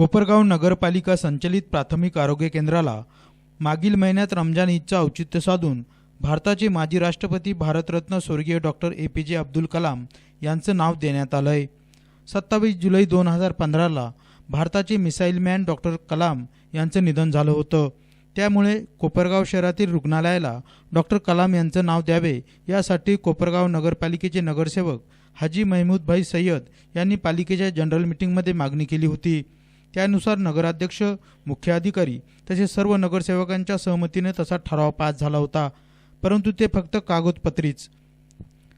कोपरगाव नगरपालिका संचलित प्राथमिक आरोग्य केंद्राला मागील महिन्यात रमजान ईदचं औचित्य साधून भारताचे माजी राष्ट्रपती भारतरत्न स्वर्गीय doctor A P J Abdul Kalam यांचं नाव देण्यात आलं आहे सत्तावीस जुलै दोन हजार पंधराला भारताचे मिसाईल मॅन डॉक्टर कलाम यांचं निधन झालं होतं. त्यामुळे कोपरगाव शहरातील रुग्णालयाला डॉक्टर कलाम यांचं नाव द्यावे यासाठी कोपरगाव नगरपालिकेचे नगरसेवक हाजी महमूद भाई सय्यद यांनी पालिकेच्या जनरल मीटिंगमध्ये मागणी केली होती. त्यानुसार नगराध्यक्ष मुख्याधिकारी तसेच सर्व नगरसेवकांच्या सहमतीने तसा ठराव पास झाला होता. परंतु ते फक्त कागदपत्रीच.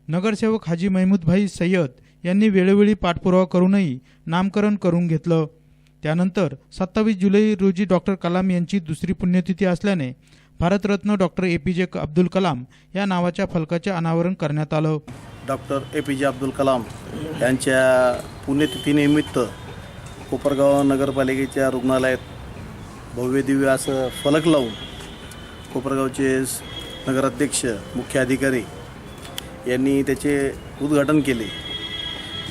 नगरसेवक हाजी महमूदभाई सय्यद यांनी वेळोवेळी पाठपुरावा करूनही नामकरण करून घेतलं. त्यानंतर सत्तावीस जुलै रोजी डॉक्टर कलाम यांची दुसरी पुण्यतिथी असल्याने Bharat Ratna doctor A P J Abdul Kalam या नावाच्या फलकाचे अनावरण करण्यात आलं. Doctor A P J Abdul Kalam यांच्या पुण्यतिथीनिमित्त कोपरगाव नगरपालिकेच्या रुग्णालयात भव्य दिव्य असं फलक लावून कोपरगावचे नगराध्यक्ष मुख्य अधिकारी यांनी त्याचे उद्घाटन केले.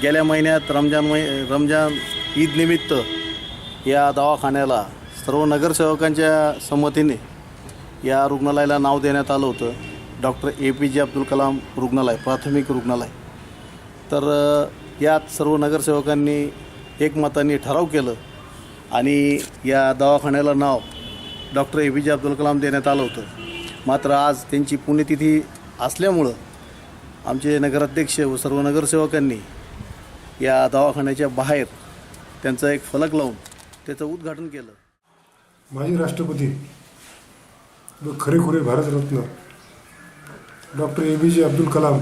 गेल्या महिन्यात रमजान मै रमजान ईदनिमित्त या दवाखान्याला सर्व नगरसेवकांच्या संमतीने या रुग्णालयाला नाव देण्यात आलं होतं. Doctor A P J Abdul Kalam रुग्णालय प्राथमिक रुग्णालय. तर यात सर्व नगरसेवकांनी एकमताने ठराव केलं आणि या दवाखान्याला नाव doctor A P J Abdul Kalam देण्यात आलं होतं. मात्र आज त्यांची पुण्यतिथी असल्यामुळं आमचे नगराध्यक्ष व सर्व नगरसेवकांनी या दवाखान्याच्या बाहेर त्यांचा एक फलक लावून त्याचं उद्घाटन केलं. माजी राष्ट्रपती व खरेखुरे Bharat Ratna doctor A B J Abdul Kalam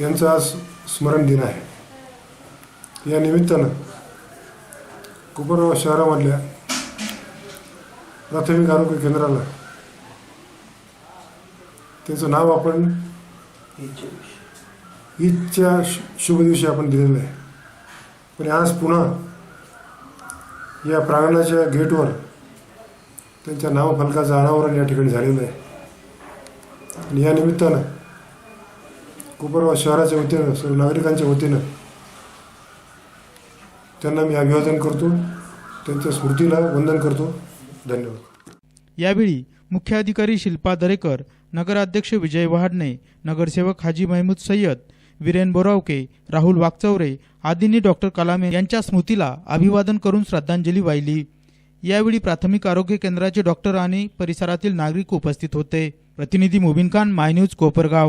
यांचा आज स्मरण दिन आहे. या निमित्तानं कोपरगाव शहरामधल्या प्राथमिक आरोग्य केंद्राला त्याचं नाव आपण ईदच्या शु- शुभ दिवशी आपण दिलेलं आहे. पण आज पुन्हा या प्रांगणाच्या गेटवर त्यांच्या नावफलकाचं अनावरण या ठिकाणी झालेलं आहे. आणि या निमित्तानं कोपरगाव शहराच्या वतीनं सर्व नागरिकांच्या वतीनं त्यांना मी अभिवादन करतो. त्यांच्या स्मृतीला वंदन करतो. धन्यवाद. यावेळी मुख्य अधिकारी शिल्पा दरेकर नगराध्यक्ष विजय वहाडणे नगरसेवक हाजी महमूद सय्यद वीरेन बोरावके राहुल वागचौरे आदींनी डॉक्टर कलाम यांच्या स्मृतीला अभिवादन करून श्रद्धांजली वाहिली. यावेळी प्राथमिक आरोग्य केंद्राचे डॉक्टर आणि परिसरातील नागरिक उपस्थित होते. प्रतिनिधी मुबिन खान माय न्यूज कोपरगाव.